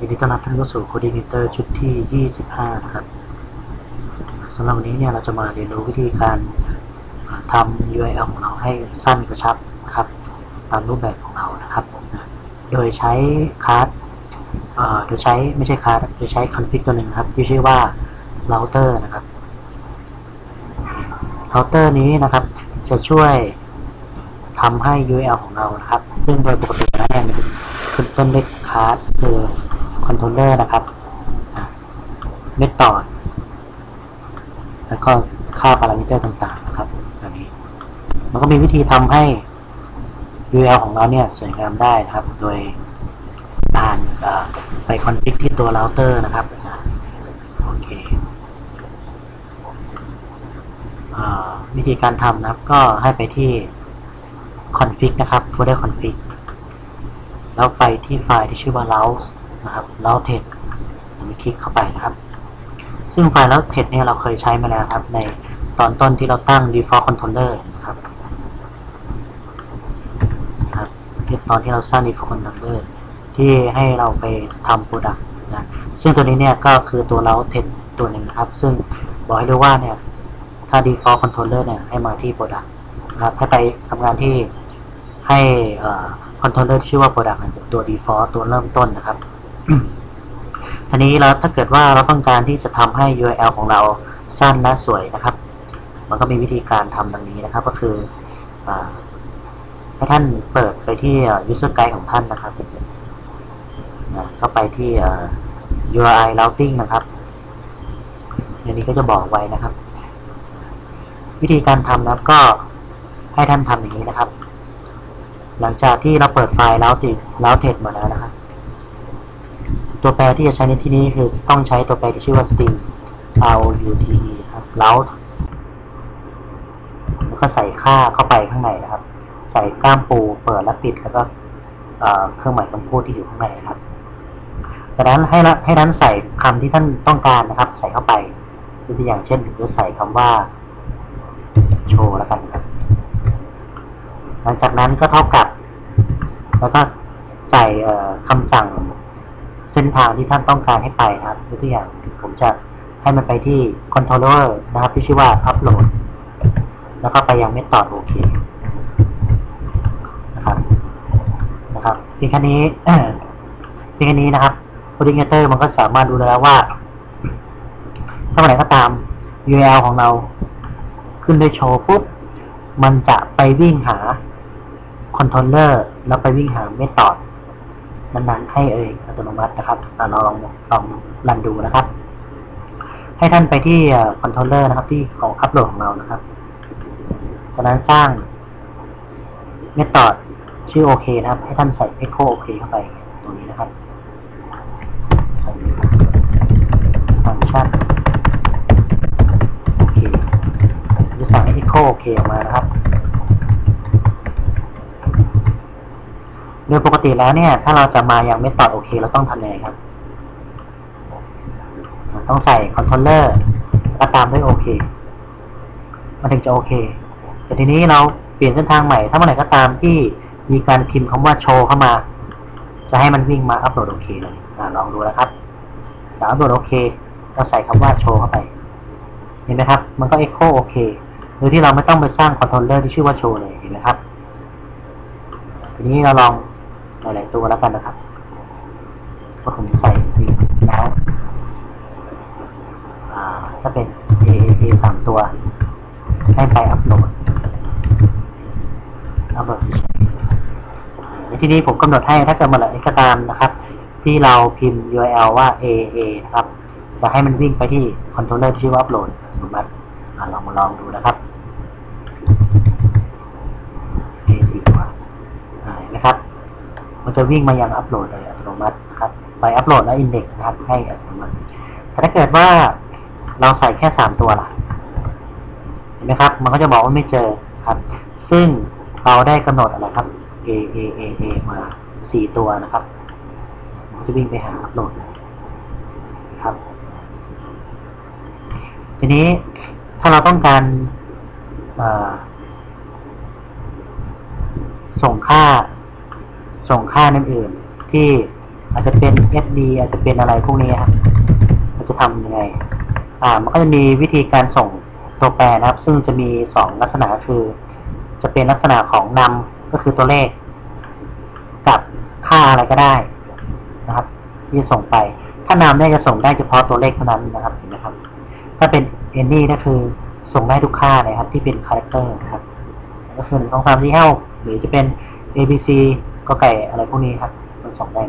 ยินดีต้อนรับท่านเข้าสู่ Coordinator ชุดที่ 25 นะครับสำหรับวันนี้เนี่ยเราจะมาเรียนรู้วิธีการทำ URL ของเราให้สั้นกระชับนะครับ ตามรูปแบบของเรานะครับ โดยใช้คลาสเอ่อโดยใช้ไม่ใช่คลาสโดยใช้ config ตัวหนึ่งครับที่ชื่อว่า router นะครับ router นี้นะครับจะช่วยทำให้ URL ของเรานะครับ ซึ่งโดยปกติแล้วเนี่ยมันจะขึ้นต้นด้วยคลาสคือ controller นะครับเมธอดแล้วก็ค่าพารามิเตอร์ต่างๆนะครับแบบนี้ มันก็มีวิธีทำให้ URL ของเราเนี่ยสวยงามได้นะครับ โดยการไปคอนฟิกที่ตัวเราเตอร์นะครับโอเควิธีการทำนะครับ ก็ให้ไปที่ config นะครับ folder config แล้วไปที่ไฟล์ที่ชื่อว่า routes นะครับ routed ผมคลิกเข้าไปนะครับ ซึ่งไฟล์ routed เนี่ยเราเคยใช้มาแล้วครับ ในตอนต้นที่เราตั้ง default controller นะครับครับตอนที่เราสร้าง default controller ที่ให้เราไปทำ product นะซึ่งตัวนี้เนี่ยก็คือตัว routed ตัวหนึ่งครับ ซึ่งบอกให้รู้ว่าเนี่ยถ้า default controller เนี่ยให้มาที่ product นะครับให้ไปทำงานที่ให้คอนโทรลเลอร์ที่ชื่อว่า product ตัว default ตัวเริ่มต้นนะครับ ทีนี้แล้วถ้าเกิดว่าเราต้องการที่จะทำให้ URL ของเราสั้นและสวยนะครับ มันก็มีวิธีการทำดังนี้นะครับ ก็คืออให้ท่านเปิดไปที่ user guide ของท่านนะครับเข้าไปที่ URI routing นะครับอันนี้ก็จะบอกไว้นะครับ วิธีการทำนะครับก็ให้ท่านทำอย่างนี้นะครับ หลังจากที่เราเปิดไฟล์แล้วติดแล้วเทรดมาแล้วนะครับ ตัวแปรที่จะใช้ในที่นี้คือต้องใช้ตัวแปรที่ชื่อว่า string r o u t e ครับ rout แล้วก็ใส่ค่าเข้าไปข้างในนะครับ ใส่ก้ามปูเปิดและปิดแล้วก็เครื่องหมายคำพูดที่อยู่ข้างในนะครับจากนั้นให้ให้นั้นใส่คำที่ท่านต้องการนะครับ ใส่เข้าไปตัวอย่างเช่นหรือใส่คำว่าโชว์แล้วกันครับหลังจากนั้นก็เท่ากับ แล้วก็ใส่คำสั่ง เส้นทางที่ท่านต้องการให้ไปครับยกตัวอย่างผมจะให้มันไปที่ controller นะครับที่ชื่อว่า upload แล้วก็ไปยัง method โอเคนะครับนะครับเพียงแค่นี้เพียงแค่นี้นะครับ coordinator มันก็สามารถดูแล้วว่าถ้าเมื่อไหร่ก็ตาม URL ของเราขึ้นด้วยโชว์ปุ๊บมันจะไปวิ่งหาคอนโทรลเลอร์แล้วไปวิ่งหาเมธอด นั้นให้เองอัตโนมัตินะครับเราลองลองรันดูนะครับ ให้ท่านไปที่คอนโทรลเลอร์นะครับ ที่ของอัปโหลดของเรานะครับจากนั้นสร้างเมธอดชื่อโอเคนะครับ ให้ท่านใส่ echo โอเคเข้าไปตรงนี้นะครับฟังก์ชันโอเคจะสั่งให้ echo โอเคออกมานะครับ โดยปกติแล้วเนี่ย ถ้าเราจะมาอย่างไม่ตอดโอเคเราต้องทำยังไงครับ ต้องใส่คอนโทรลเลอร์แล้วตามด้วยโอเคมันถึงจะโอเค แต่ทีนี้เราเปลี่ยนเส้นทางใหม่ ถ้าเมื่อไหร่ก็ตามที่มีการพิมพ์คำว่าโชว์เข้ามา จะให้มันวิ่งมาอัปโหลดโอเคเลยอลองดูนะครับอัปโหลดโอเคเราใส่คำว่าโชว์เข้าไป เห็นไหมครับ มันก็เอ็กโคโอเคโดยที่เราไม่ต้องไปสร้างคอนโทรลเลอร์ที่ชื่อว่าโชว์เลย เห็นไหมครับ ทีนี้เราลอง ลายๆตัวแล้วกันนะครับก็ผมใส่สีนะถ้าเป็น A A สามตัว ให้ไปอัปโหลดอัปโหลดในที่นี้ผมกำหนดให้ถ้าเกิดมื่อไหร่ก็ตามนะครับ ที่เราพิมพ์ URL ว่า A A นะครับ จะให้มันวิ่งไปที่คอนโทรลเลอร์ที่ชื่อว่าอัปโหลดสมมติลองมาลองดูนะครับ A สี่ตัวนะครับ มันจะวิ่งมายังอัปโหลดโดยอัตโนมัตินะครับไปอัปโหลดและอินเด็กซ์นะครับให้อัตโนมัติแต่ถ้าเกิดว่าเราใส่แค่สามตัวล่ะเห็นไหมครับ มันก็จะบอกว่าไม่เจอครับ ซึ่งเราได้กำหนดอะไรครับ A A A A มาสี่ตัวนะครับมันจะวิ่งไปหาอัปโหลดครับ ทีนี้ถ้าเราต้องการส่งค่า ส่งค่านั่นอื่นที่อาจจะเป็น SD อาจจะเป็นอะไรพวกนี้ครับเราจะทำยังไง อ่า มันก็จะมีวิธีการส่งตัวแปรนะครับ ซึ่งจะมีสองลักษณะคือ จะเป็นลักษณะของนำก็คือตัวเลข กับค่าอะไรก็ได้นะครับ ที่ส่งไป ถ้านำเนี่ยจะส่งได้เฉพาะตัวเลขเท่านั้นนะครับเห็นไหมครับ ถ้าเป็น any ก็คือส่งได้ทุกค่าเลยครับ ที่เป็นคาแรคเตอร์นะครับ ก็คือหนึ่งสองสามสี่ห้าหรือจะเป็น A B C ก็ไก่อะไรพวกนี้ครับมันส่งได้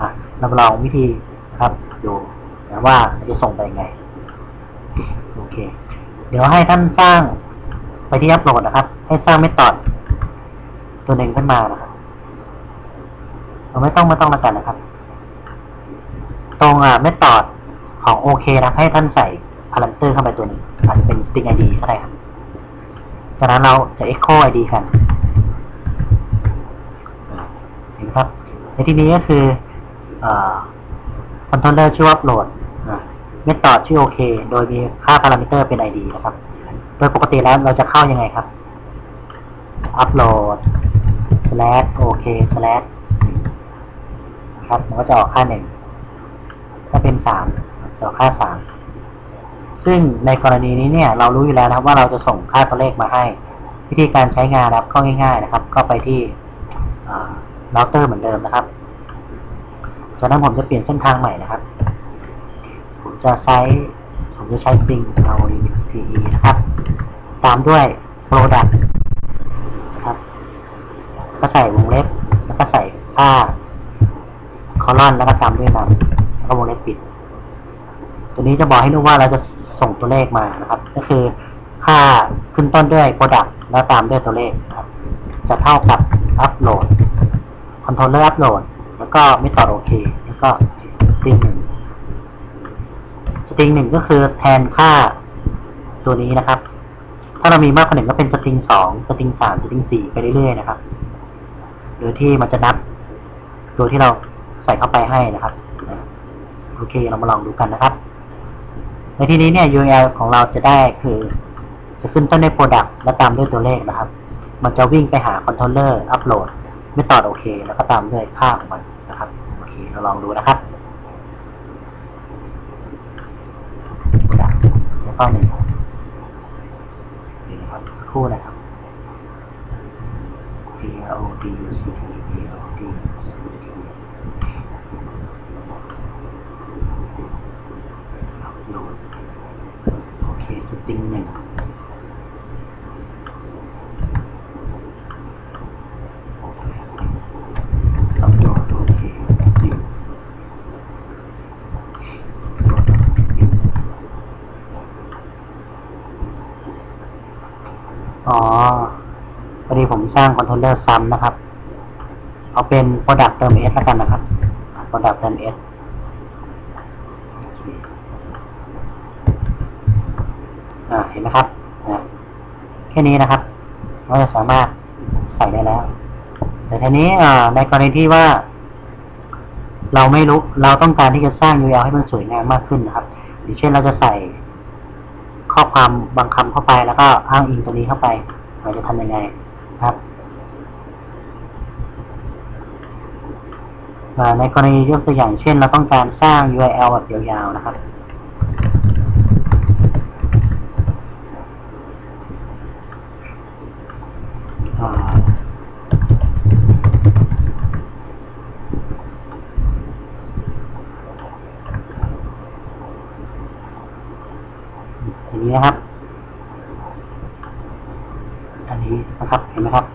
อะเราลองวิธีนะครับดูนะว่าจะส่งไปยังไงโอเค เดี๋ยวให้ท่านสร้างไปที่อัปโหลดนะครับ ให้สร้างเมธอดตัวหนึ่งขึ้นมานะครับเราไม่ต้องไม่ต้องแล้วกันนะครับ ตรงอ่าเมธอดของโอเคนะให้ท่านใส่พารามิเตอร์เข้าไปตัวหนึ่งอาจจะเป็น string id ก็ได้ครับจากนั้นเราจะ echo id กันเห็ นไหมครับในที่นี้ก็คือคอนโทรลเลอร์ชื่อว่า upload เมธอดชื่อโอเคโดยมีค่าพารามิเตอร์เป็น id นะครับ โดยปกติแล้วเราจะเข้ายังไงครับ upload slash โอเค slash ครับมันก็จะออกค่าหนึ่งถ้าเป็นสามจะออกค่าสามซึ่งในกรณีนี้เนี่ย เรารู้อยู่แล้วนะครับว่าเราจะส่งค่าตัวเลขมาให้ วิธีการใช้งานนะครับก็ง่าย ๆ นะครับ ก็ไปที่ เราเตอร์เหมือนเดิมนะครับจากนั้นผมจะเปลี่ยนเส้นทางใหม่นะครับ ผมจะใช้ ผมจะใช้ string l t e นะครับ ตามด้วย product นะครับ ก็ใส่วงเล็บ แล้วก็ใส่ค่าคอลอนแล้วก็ตามด้วยนำแล้วก็วงเล็บปิด ตัวนี้จะบอกให้รู้ว่าเราจะส่งตัวเลขมานะครับ ก็คือค่าขึ้นต้นด้วย product แล้วตามด้วยตัวเลขครับ จะเท่ากับ upload controller upload แล้วก็ไม่ต่อโอเค แล้วก็ string หนึ่ง string หนึ่งก็คือแทนค่าตัวนี้นะครับ ถ้าเรามีมากกว่าหนึ่งก็เป็น string สอง string สาม string สี่ไปเรื่อยๆนะครับ โดยที่มันจะนับตัวที่เราใส่เข้าไปให้นะครับ โอเค เรามาลองดูกันนะครับ ในที่นี้เนี่ย URL ของเราจะได้คือ จะขึ้นต้นด้วย product และตามด้วยตัวเลขนะครับ มันจะวิ่งไปหา controller upload ไม่ต่อโอเค แล้วก็ตามด้วยค่าของมันนะครับ โอเค เราลองดูนะครับแล้วก็หนึ่งนี่นะครับคู่นะครับ P O D U C T P O D U C T โหลดโอเคสตริงหนึ่งอัพโหลดโอเคสตริง อ๋อพอดีผมสร้างคอนโทรลเลอร์ซ้ำนะครับ เอาเป็น Product เติม S แล้วกันนะครับ Product เติม S อ่าเห็นไหมครับ แค่นี้นะครับก็จะสามารถใส่ได้แล้ว แต่ทีนี้ในกรณีที่ว่า เราไม่รู้ เราต้องการที่จะสร้าง URL ให้มันสวยงามมากขึ้นนะครับอย่างเช่นเราจะใส่ ข้อความบางคำเข้าไปแล้วก็อ้างอิงตัวนี้เข้าไป เราจะทำยังไงครับในกรณียกตัวอย่างเช่น เราต้องการสร้าง URL แบบยาวๆนะครับ อย่าง นะครับ อันนี้นะครับ เห็นไหมครับ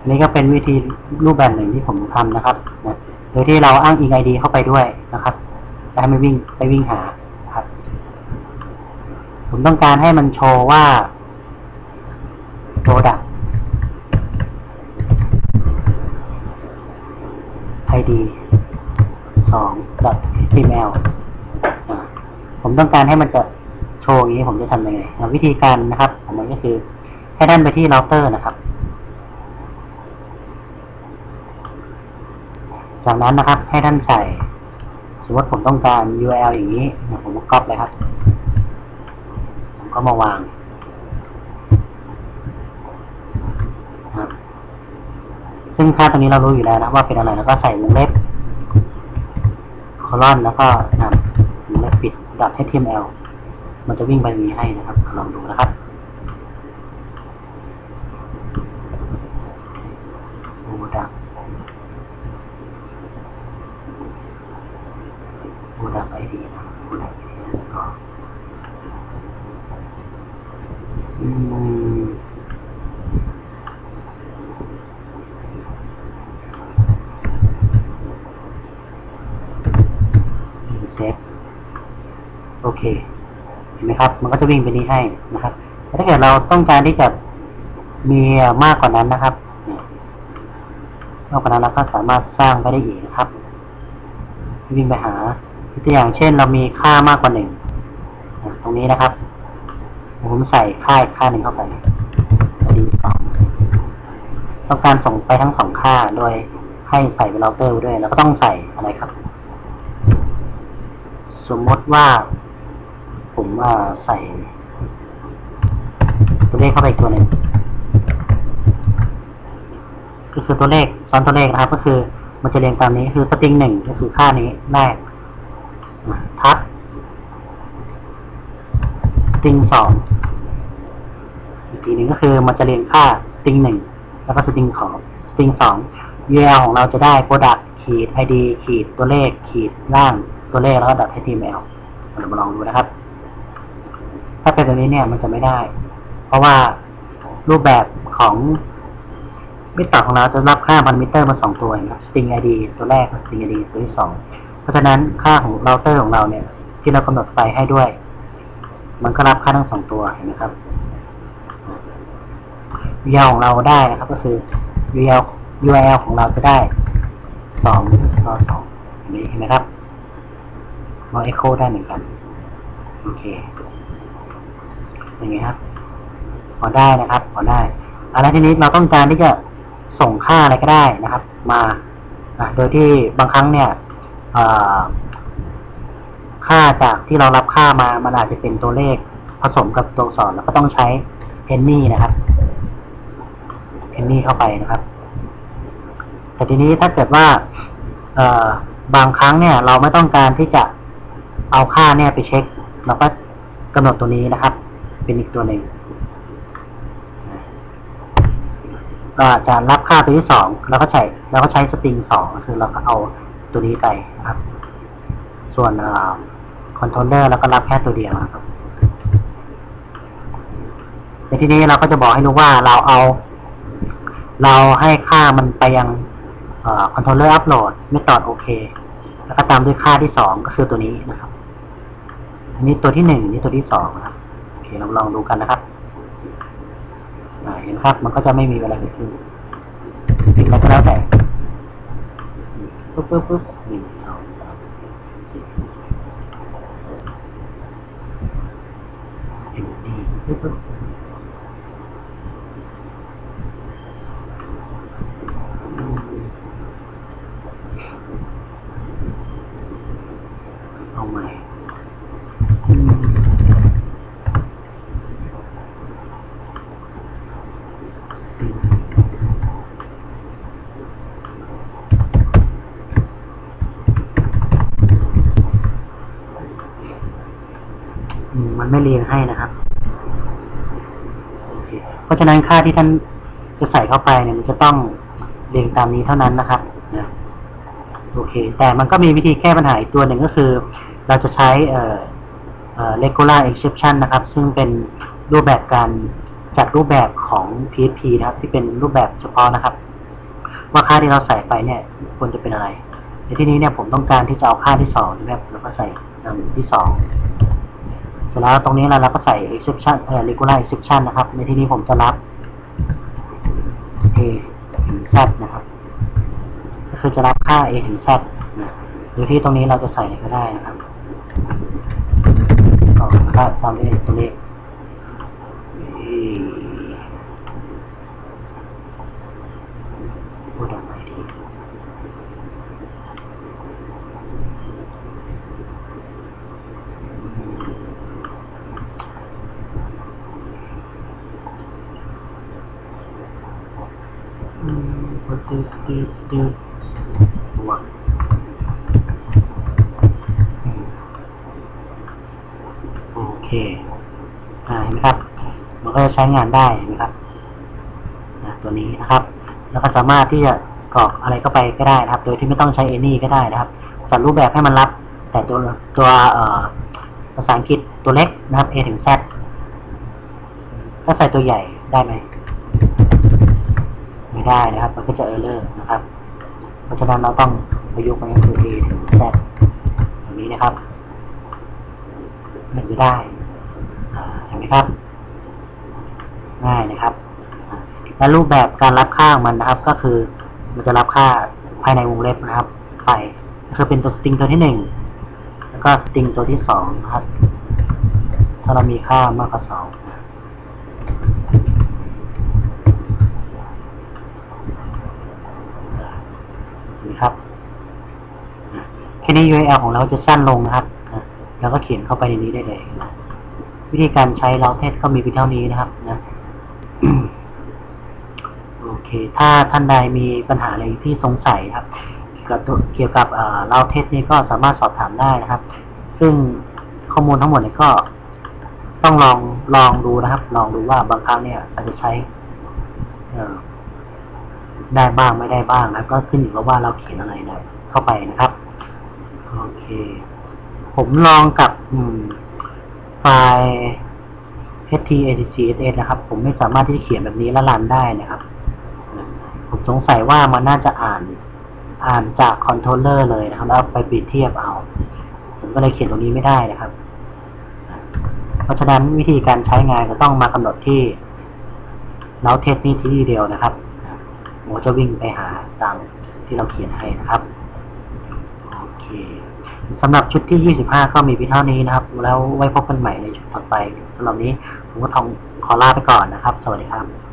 อันนี้ก็เป็นวิธีรูปแบบหนึ่งที่ผมทำนะครับนะโดยที่เราอ้างอิง ID เข้าไปด้วยนะครับและให้มันวิ่งไปวิ่งหาครับ ผมต้องการให้มันโชว์ว่า product id สอง html อ่าผมต้องการให้มันจะ โชว์อย่างนี้ผมจะทำยังไงวิธีการนะครับของมันก็คือให้ท่านไปที่เราเตอร์นะครับ จากนั้นนะครับ ให้ท่านใส่ สมมติผมต้องการ URL อย่างนี้นะผมก็ก๊อปเลยครับ ผมก็มาวางนะครับซึ่งค่าตัวนี้เรารู้อยู่แล้วนะว่าเป็นอะไรแล้วก็ใส่วงเล็บ คอลอนแล้วก็นำแล้วปิด .html มันจะวิ่งไปมีให้นะครับ ลองดูนะครับโอดักโอดักไอดีนะโอดักไอดีแล้วก็อืมเซฟโอเค เห็นไหมครับ มันก็จะวิ่งไปนี้ให้นะครับถ้าเกิดเราต้องการที่จะมีมากกว่านั้นนะครับนี่ยมากกว่านั้นเราก็สามารถสร้างไปได้อีกนะครับ วิ่งไปหาตัวอย่างเช่น เรามีค่ามากกว่าหนึ่งตรงนี้นะครับ ผมใส่ค่าค่าหนึ่งเข้าไปดีสองต้องการส่งไปทั้งสองค่าโดยให้ใส่เป็นเราเตอร์ด้วย แล้วก็ต้องใส่อะไรครับ สมมติว่า ผมว่าใส่ตัวเลขเข้าไปตัวหนึ่งก็คือตัวเลขซ้อนตัวเลขนะครับ ก็คือมันจะเรียงตามนี้คือสตริงหนึ่งก็คือค่านี้แรกทับสตริงสองอีกทีหนึ่งก็คือมันจะเรียงค่าสตริงหนึ่งแล้วก็สตริงของสตริงสอง URL ของเราจะได้ product ขีด ID ขีดตัวเลข ขีดล่างตัวเลขแล้วก็ .html เรามาลองดูนะครับ ถ้าเป็นแบบนี้เนี่ยมันจะไม่ได้ เพราะว่ารูปแบบของมิเตอร์ของเราจะรับค่าพารามิเตอร์มาสองตัวนะครับ string id ตัวแรกกับ string id ตัวที่สองเพราะฉะนั้นค่าของเราเตอร์ของเราเนี่ย ที่เรากำหนดไฟให้ด้วย มันก็รับค่าทั้งสองตัวเห็นไหมครับ URL ของเราได้นะครับ ก็คือ URL URL ของเราจะได้สองต่อสองอย่างนี้เห็นไหมครับเรา echo ได้เหมือนกัน โอเค อย่างนี้ครับพอได้นะครับพอได้อะไรทีนี้เราต้องการที่จะส่งค่าอะไรก็ได้นะครับ มาโดยที่บางครั้งเนี่ยค่าจากที่เรารับค่ามามันอาจจะเป็นตัวเลขผสมกับตัวอักษรแล้วก็ต้องใช้ penny นะครับ penny เข้าไปนะครับ แต่ทีนี้ถ้าเกิดว่าบางครั้งเนี่ย เราไม่ต้องการที่จะเอาค่าเนี่ยไปเช็ค เราก็กำหนดตัวนี้นะครับ เป็นอีกตัวหนึ่งก็จะรับค่าตัวที่สองเราก็ใช้เราก็ใช้สตริงสองคือเราก็เอาตัวนี้ไปนะครับ ส่วนคอนโทรลเลอร์เราก็รับแค่ตัวเดียวนะครับในที่นี้เราก็จะบอกให้รู้ว่าเราเอา เราให้ค่ามันไปยังคอนโทรลเลอร์อัปโหลดไม่ตอดโอเค แล้วก็ตามด้วยค่าที่สองก็คือตัวนี้นะครับอันนี้ตัวที่หนึ่งนี่ตัวที่สองนะครับ เคเราลองดูกันนะครับเห็นครับมันก็จะไม่มีอะไรเกิดขึ้นปิดแล้วก็แล้วแต่ปุ๊บปุ๊บปุ๊บหนึ่งสองสามสี่เอ็มดีปึ๊บปึ๊บเอาใหม่อืมอื มันไม่เรียงให้นะครับ เพราะฉะนั้นค่าที่ท่านจะใส่เข้าไปเนี่ยมันจะต้องเรียงตามนี้เท่านั้นนะครับนะโอเค แต่มันก็มีวิธีแก้ปัญหาอีกตัวหนึ่งก็คือ เราจะใช้เอ่อเอ่อ regular exception นะครับ ซึ่งเป็นรูปแบบการจัดรูปแบบของ PHP นะครับ ที่เป็นรูปแบบเฉพาะนะครับ ว่าค่าที่เราใส่ไปเนี่ยควรจะเป็นอะไรในที่นี้เนี่ยผมต้องการที่จะเอาค่าที่สองนะครับแล้วก็ใส่ตามที่สอง ร็จแล้วตรงนี้เราเราก็ใส่ exception เอ่อ regular exception นะครับ ในที่นี้ผมจะรับ a ถึง z นะครับ ก็คือจะรับค่า a ถึง z นะหรือที่ตรงนี้เราจะใส่ก็ได้นะครับก็ค่าตามด้วยตัวเล บวกโอเคอ่าเห็นไหมครับมันก็จะใช้งานได้นะครับตัวนี้นะครับ แล้วก็สามารถที่จะกรอกอะไรก็ไปก็ได้นะครับ โดยที่ไม่ต้องใช้ any ก็ได้นะครับจัดรูปแบบให้มันรับ แต่ตัวตัวภาษาอังกฤษตัวเล็กนะครับ a ถึง z ถ้าใส่ตัวใหญ่ได้ไหม ไม่ได้นะครับ มันก็จะเออร์เลอร์นะครับ เพราะฉะนั้นเราต้องประยุกต์มันก็คือ A ถึง Z อย่างนี้นะครับมันจะได้เห็นไหมครับ ง่ายนะครับ และรูปแบบการรับค่าของมันนะครับ ก็คือมันจะรับค่าภายในวงเล็บนะครับไปคือเป็นตัวสตริงตัวที่หนึ่งแล้วก็สตริงตัวที่สองนะครับ ถ้าเรามีค่ามากกว่าสองนี่ครับ แค่นี้ URL ของเราจะสั้นลงนะครับอะแล้วก็เขียนเข้าไปในนี้ได้เลยนะวิธีการใช้เราเทสก็มีเพียงเท่านี้นะครับนะโอเค ถ้าท่านใดมีปัญหาอะไรที่สงสัยครับ เกี่ยวกับตัวเกี่ยวกับเอ่อเราเทสนี้ก็สามารถสอบถามได้นะครับ ซึ่งข้อมูลทั้งหมดเนี่ยก็ต้องลองลองดูนะครับ ลองดูว่าบางครั้งเนี่ยอาจจะใช้ได้บ้างไม่ได้บ้างนะก็ขึ้นอยู่กับว่าเราเขียนอะไรนะเข้าไปนะครับ โอเค ผมลองกับไฟล์ htaccs นะครับ ผมไม่สามารถที่จะเขียนแบบนี้และรันได้นะครับ ผมสงสัยว่ามันน่าจะอ่าน อ่านจากคอนโทรลเลอร์เลยนะครับ แล้วไปเปรียบเทียบเอา ผมก็เลยเขียนตรงนี้ไม่ได้นะครับ เพราะฉะนั้นวิธีการใช้งานก็ต้องมากำหนดที่เราเทสนี้ที่เดียวนะครับหมูจะวิ่งไปหาตามที่เราเขียนให้นะครับ สำหรับชุดที่ 25 ก็มีเพียงเท่านี้นะครับ แล้วไว้พบกันใหม่ในชุดต่อไปสำหรับนี้ผมก็ทองขอลาไปก่อนนะครับ สวัสดีครับ